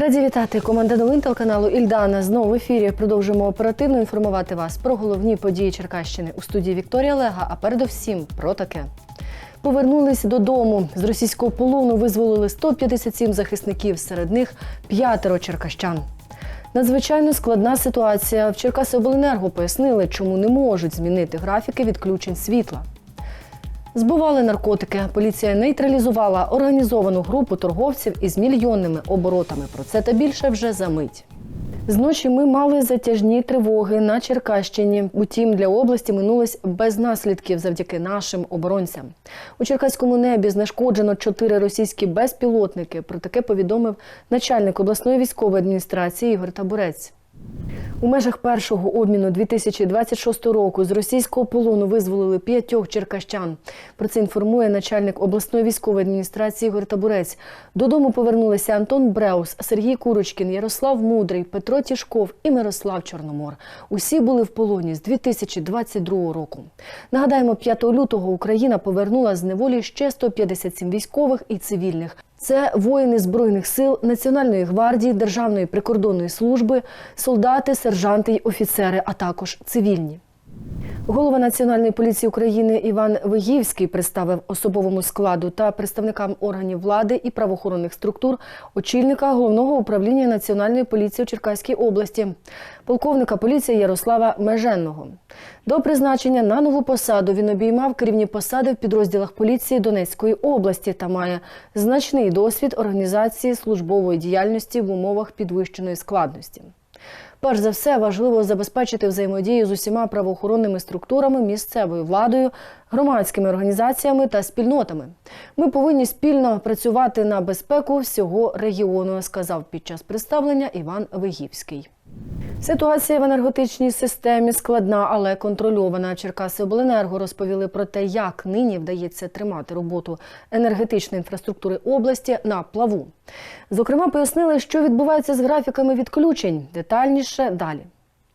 Раді вітати команда новин телеканалу Ільдана. Знову в ефірі продовжуємо оперативно інформувати вас про головні події Черкащини у студії Вікторія Лега. А передовсім про таке. Повернулись додому. З російського полону визволили 157 захисників, серед них п'ятеро черкащан. Надзвичайно складна ситуація. В Черкасиобленерго пояснили, чому не можуть змінити графіки відключень світла. Збивали наркотики. Поліція нейтралізувала організовану групу торговців із мільйонними оборотами. Про це та більше вже за мить. Зночі ми мали затяжні тривоги на Черкащині. Утім, для області минулось без наслідків завдяки нашим оборонцям. У черкаському небі знешкоджено чотири російські безпілотники. Про таке повідомив начальник обласної військової адміністрації Ігор Табурець. У межах першого обміну 2026 року з російського полону визволили п'ятьох черкащан. Про це інформує начальник обласної військової адміністрації Ігор Табурець. Додому повернулися Антон Бреус, Сергій Курочкін, Ярослав Мудрий, Петро Тішков і Мирослав Чорномор. Усі були в полоні з 2022 року. Нагадаємо, 5 лютого Україна повернула з неволі ще 157 військових і цивільних. Це воїни збройних сил Національної гвардії, Державної прикордонної служби, солдати, сержанти й офіцери, а також цивільні. Голова Національної поліції України Іван Вигівський представив особовому складу та представникам органів влади і правоохоронних структур очільника головного управління Національної поліції у Черкаській області, полковника поліції Ярослава Меженного. До призначення на нову посаду він обіймав керівні посади в підрозділах поліції Донецької області та має значний досвід організації службової діяльності в умовах підвищеної складності. Перш за все, важливо забезпечити взаємодію з усіма правоохоронними структурами, місцевою владою, громадськими організаціями та спільнотами. Ми повинні спільно працювати на безпеку всього регіону, сказав під час представлення Іван Вигівський. Ситуація в енергетичній системі складна, але контрольована. Черкаси Обленерго розповіли про те, як нині вдається тримати роботу енергетичної інфраструктури області на плаву. Зокрема, пояснили, що відбувається з графіками відключень. Детальніше далі.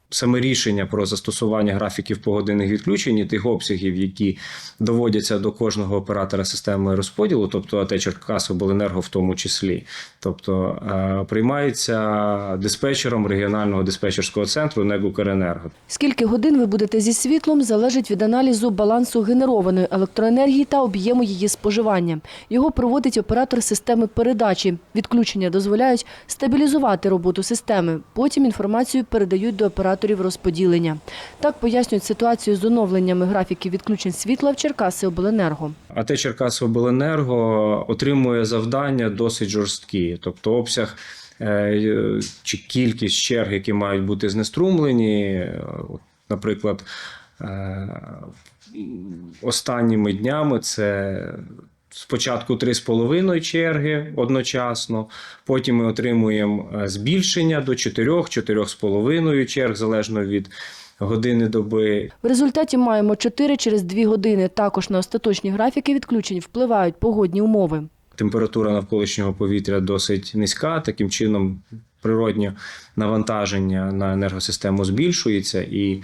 Саме рішення про застосування графіків погодинних відключень і тих обсягів, які доводяться до кожного оператора системи розподілу, тобто АТ Черкасобленерго в тому числі, тобто е, приймається диспетчером регіонального диспетчерського центру НЕК «Укренерго». Скільки годин ви будете зі світлом, залежить від аналізу балансу генерованої електроенергії та об'єму її споживання. Його проводить оператор системи передачі. Відключення дозволяють стабілізувати роботу системи. Потім інформацію передають до операторів розподілення. Так пояснюють ситуацію з оновленнями графіків відключень світла в Черкаси Обленерго. АТ Черкасобленерго отримує завдання досить жорсткі, тобто обсяг е, чи кількість черг, які мають бути знеструмлені, наприклад, е, останніми днями це. Спочатку 3,5 черги одночасно, потім ми отримуємо е, збільшення до 4, 4,5 черг, залежно від години доби. В результаті маємо 4 через 2 години. Також на остаточні графіки відключень впливають погодні умови. Температура навколишнього повітря досить низька. Таким чином, природнє навантаження на енергосистему збільшується, і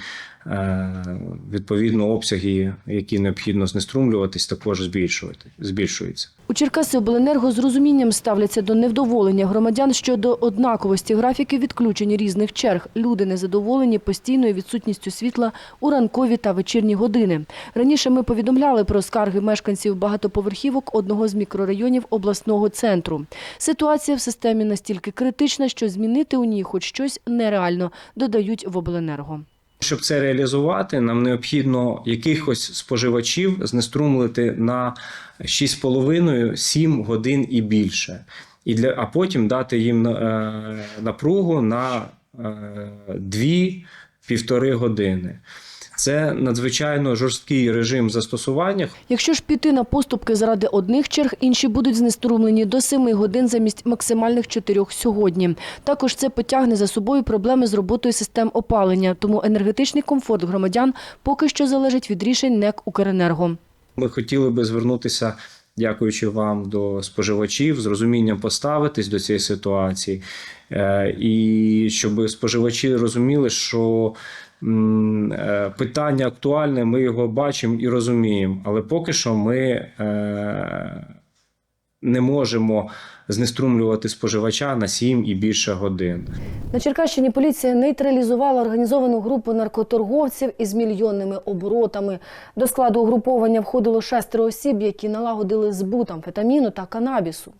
відповідно обсяги, які необхідно знеструмлюватись, також збільшувати збільшуються. У Черкаси Обленерго з розумінням ставляться до невдоволення громадян щодо однаковості графіків відключень різних черг. Люди незадоволені постійною відсутністю світла у ранкові та вечірні години. Раніше ми повідомляли про скарги мешканців багатоповерхівок одного з мікрорайонів обласного центру. Ситуація в системі настільки критична, що змінити у ній хоч щось нереально, додають в Обленерго. Щоб це реалізувати, нам необхідно якихось споживачів знеструмлити на 6,5-7 годин і більше. І для, а потім дати їм е, напругу на е, 2-1,5 години. Це надзвичайно жорсткий режим застосування. Якщо ж піти на поступки заради одних черг, інші будуть знеструмлені до 7 годин замість максимальних 4 сьогодні. Також це потягне за собою проблеми з роботою систем опалення, тому енергетичний комфорт громадян поки що залежить від рішень НЕК «Укренерго». Ми хотіли би звернутися, дякуючи вам, до споживачів з розумінням поставитись до цієї ситуації, Е, і щоб споживачі розуміли, що питання актуальне, ми його бачимо і розуміємо. Але поки що ми е, не можемо знеструмлювати споживача на 7 і більше годин. На Черкащині поліція нейтралізувала організовану групу наркоторговців із мільйонними оборотами. До складу угруповання входило шестеро осіб, які налагодили збут амфетаміну та канабісу.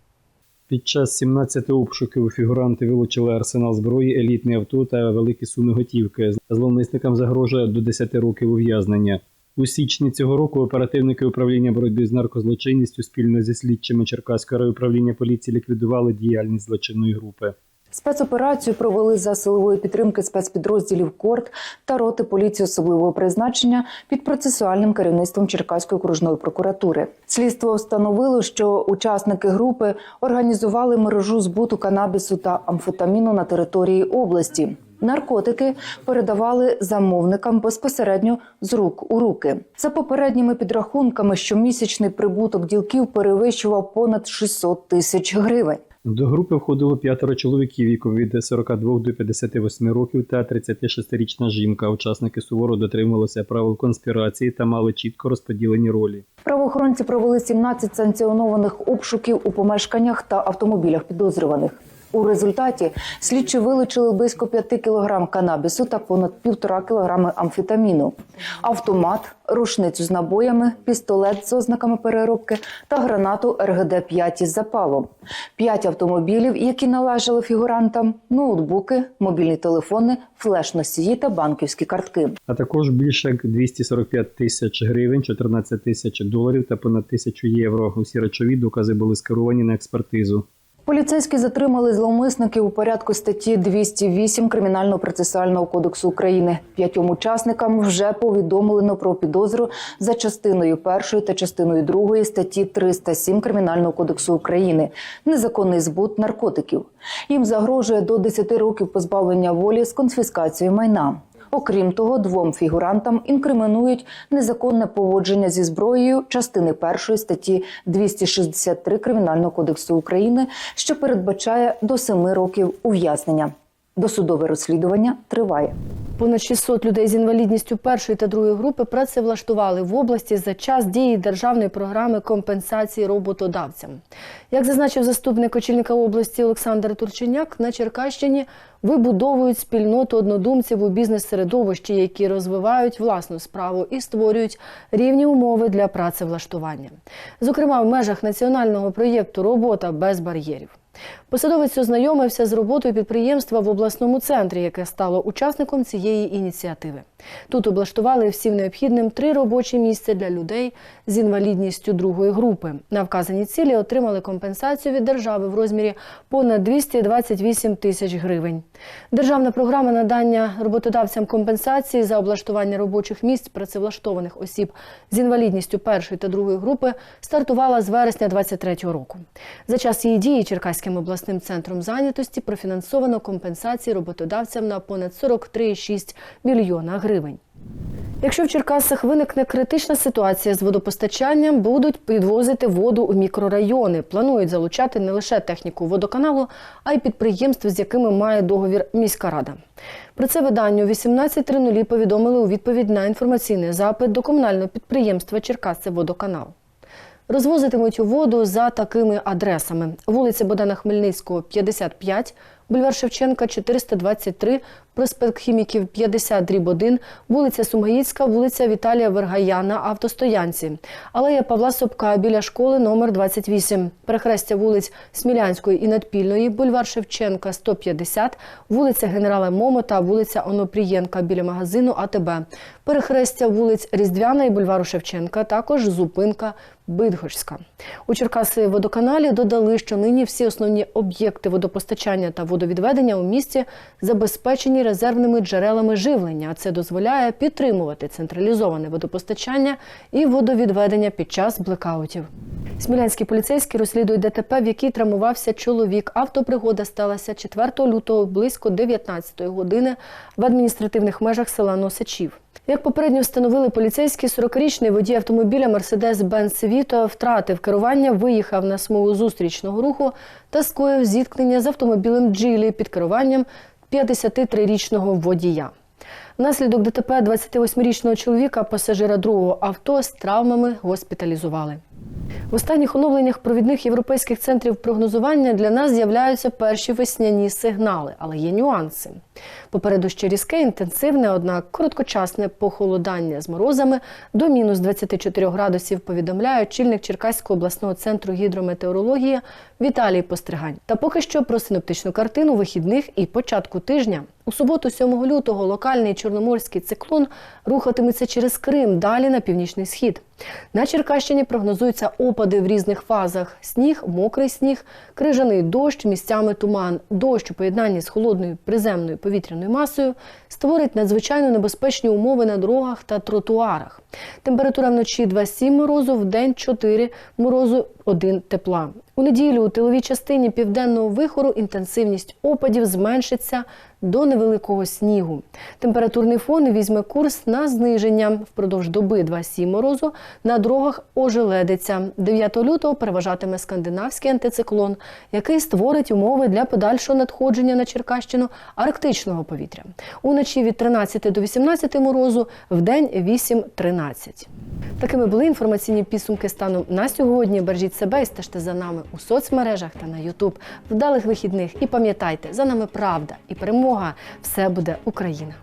Під час 17 обшуків фігуранти вилучили арсенал зброї, елітне авто та великі суми готівки. Зловмисникам загрожує до 10 років ув'язнення. У січні цього року оперативники управління боротьби з наркозлочинністю спільно зі слідчими Черкаського райуправління поліції ліквідували діяльність злочинної групи. Спецоперацію провели за силової підтримки спецпідрозділів КОРТ та роти поліції особливого призначення під процесуальним керівництвом Черкаської окружної прокуратури. Слідство встановило, що учасники групи організували мережу збуту канабісу та амфетаміну на території області. Наркотики передавали замовникам безпосередньо з рук у руки. За попередніми підрахунками, щомісячний прибуток ділків перевищував понад 600 тисяч гривень. До групи входило п'ятеро чоловіків віком від 42 до 58 років та 36-річна жінка. Учасники суворо дотримувалися правил конспірації та мали чітко розподілені ролі. Правоохоронці провели 17 санкціонованих обшуків у помешканнях та автомобілях підозрюваних. У результаті слідчі вилучили близько 5 кг канабісу та понад 1,5 кг амфетаміну, автомат, рушницю з набоями, пістолет з ознаками переробки та гранату РГД-5 із запалом, 5 автомобілів, які належали фігурантам, ноутбуки, мобільні телефони, флеш-носії та банківські картки. а також більше як 245 тисяч гривень, 14 тисяч доларів та понад тисячу євро. Усі речові докази були скеровані на експертизу. Поліцейські затримали зловмисників у порядку статті 208 Кримінального процесуального кодексу України. П'ятьом учасникам вже повідомлено про підозру за частиною першої та частиною другої статті 307 Кримінального кодексу України незаконний збут наркотиків. Їм загрожує до 10 років позбавлення волі з конфіскацією майна. Окрім того, двом фігурантам інкримінують незаконне поводження зі зброєю частини першої статті 263 Кримінального кодексу України, що передбачає до семи років ув'язнення. Досудове розслідування триває. Понад 600 людей з інвалідністю першої та другої групи працевлаштували в області за час дії державної програми компенсації роботодавцям. Як зазначив заступник очільника області Олександр Турченяк, на Черкащині вибудовують спільноту однодумців у бізнес-середовищі, які розвивають власну справу і створюють рівні умови для працевлаштування. Зокрема, в межах національного проєкту Робота без бар'єрів. Посадовець ознайомився з роботою підприємства в обласному центрі, яке стало учасником цієї ініціативи. Тут облаштували всім необхідним три робочі місця для людей з інвалідністю другої групи. На вказані цілі отримали компенсацію від держави в розмірі понад 228 тисяч гривень. Державна програма надання роботодавцям компенсації за облаштування робочих місць працевлаштованих осіб з інвалідністю першої та другої групи стартувала з вересня 2023 року. За час її дії Черкаським обласним центром зайнятості профінансовано компенсації роботодавцям на понад 43,6 мільйона гривень. Якщо в Черкасах виникне критична ситуація з водопостачанням, будуть підвозити воду у мікрорайони. Планують залучати не лише техніку водоканалу, а й підприємств, з якими має договір міська рада. Про це виданню 18.00 повідомили у відповідь на інформаційний запит до комунального підприємства Черкасцеводоканал. Розвозитимуть воду за такими адресами: вулиця Богдана Хмельницького, 55, бульвар Шевченка, 423, проспект Хіміків, 50, дріб 1, вулиця Сумгаїцька, вулиця Віталія Вергая на автостоянці, алея Павла Собка біля школи номер 28, перехрестя вулиць Смілянської і Надпільної, бульвар Шевченка, 150, вулиця Генерала Момота, вулиця Онопрієнка біля магазину АТБ, перехрестя вулиць Різдвяна і бульвару Шевченка, також зупинка Бидгорська. У Черкаси водоканалі додали, що нині всі основні об'єкти водопостачання та водовідведення у місті забезпечені резервними джерелами живлення. а Це дозволяє підтримувати централізоване водопостачання і водовідведення під час блекаутів. Смілянські поліцейські розслідують ДТП, в якій травмувався чоловік. Автопригода сталася 4 лютого близько 19 години в адміністративних межах села Носачів. Як попередньо встановили поліцейські, 40-річний водій автомобіля Mercedes-Benz Vito втратив керування, виїхав на смугу зустрічного руху та скоїв зіткнення з автомобілем Джилі під керуванням 53-річного водія. Внаслідок ДТП 28-річного чоловіка, пасажира другого авто з травмами госпіталізували. В останніх оновленнях провідних європейських центрів прогнозування для нас з'являються перші весняні сигнали, але є нюанси. Попереду ще різке, інтенсивне, однак короткочасне похолодання з морозами до мінус 24 градусів повідомляє очільник Черкаського обласного центру гідрометеорології Віталій Постригань. Та поки що про синоптичну картину вихідних і початку тижня. У суботу, 7 лютого, локальний чорноморський циклон рухатиметься через Крим далі на північний схід. На Черкащині прогнозуються опади в різних фазах: сніг, мокрий сніг, крижаний дощ, місцями туман. Дощ у поєднанні з холодною приземною повітряною масою створить надзвичайно небезпечні умови на дорогах та тротуарах. Температура вночі 2,7 морозу, в день 4 морозу, 1 тепла. У неділю у тиловій частині південного вихору інтенсивність опадів зменшиться до невеликого снігу. Температурний фон візьме курс на зниження впродовж доби 2,7 морозу. На дорогах ожеледиться. 9 лютого переважатиме скандинавський антициклон, який створить умови для подальшого надходження на Черкащину арктичного повітря. Уночі від 13 до 18 морозу, в день 8-13. Такими були інформаційні підсумки станом на сьогодні. Бережіть себе і стежте за нами у соцмережах та на Ютуб. Вдалих вихідних і пам'ятайте, за нами правда і перемога. Все буде Україна.